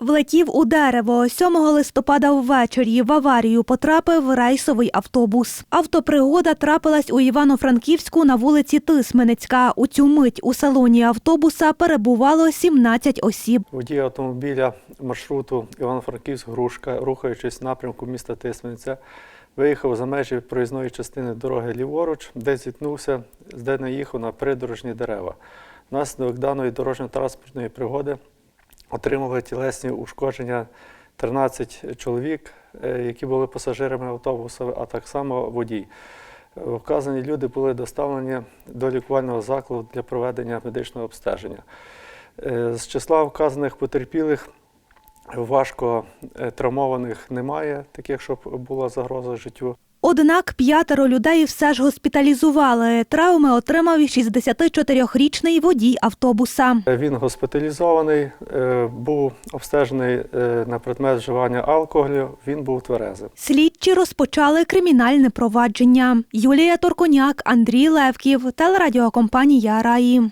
Влетів у дерево. 7 листопада ввечері в аварію потрапив рейсовий автобус. Автопригода трапилась у Івано-Франківську на вулиці Тисменецька. У цю мить у салоні автобуса перебувало 17 осіб. Водій автомобіля маршруту Івано-Франківськ-Грушка, рухаючись в напрямку міста Тисмениця, виїхав за межі проїзної частини дороги ліворуч, де зіткнувся, де наїхав на придорожні дерева. Внаслідок даної дорожньо-транспортної пригоди отримали тілесні ушкодження 13 чоловік, е, які були пасажирами автобуса, а так само водій. Вказані люди були доставлені до лікувального закладу для проведення медичного обстеження. Е, З числа вказаних потерпілих важко е, травмованих немає, таких, щоб була загроза життю. Однак п'ятеро людей все ж госпіталізували. Травми отримав 64-річний водій автобуса. Він госпіталізований, е, був обстежений е, на предмет вживання алкоголю, він був тверезим. Слідчі розпочали кримінальне провадження. Юлія Торконяк, Андрій Левків, телерадіокомпанія Раї.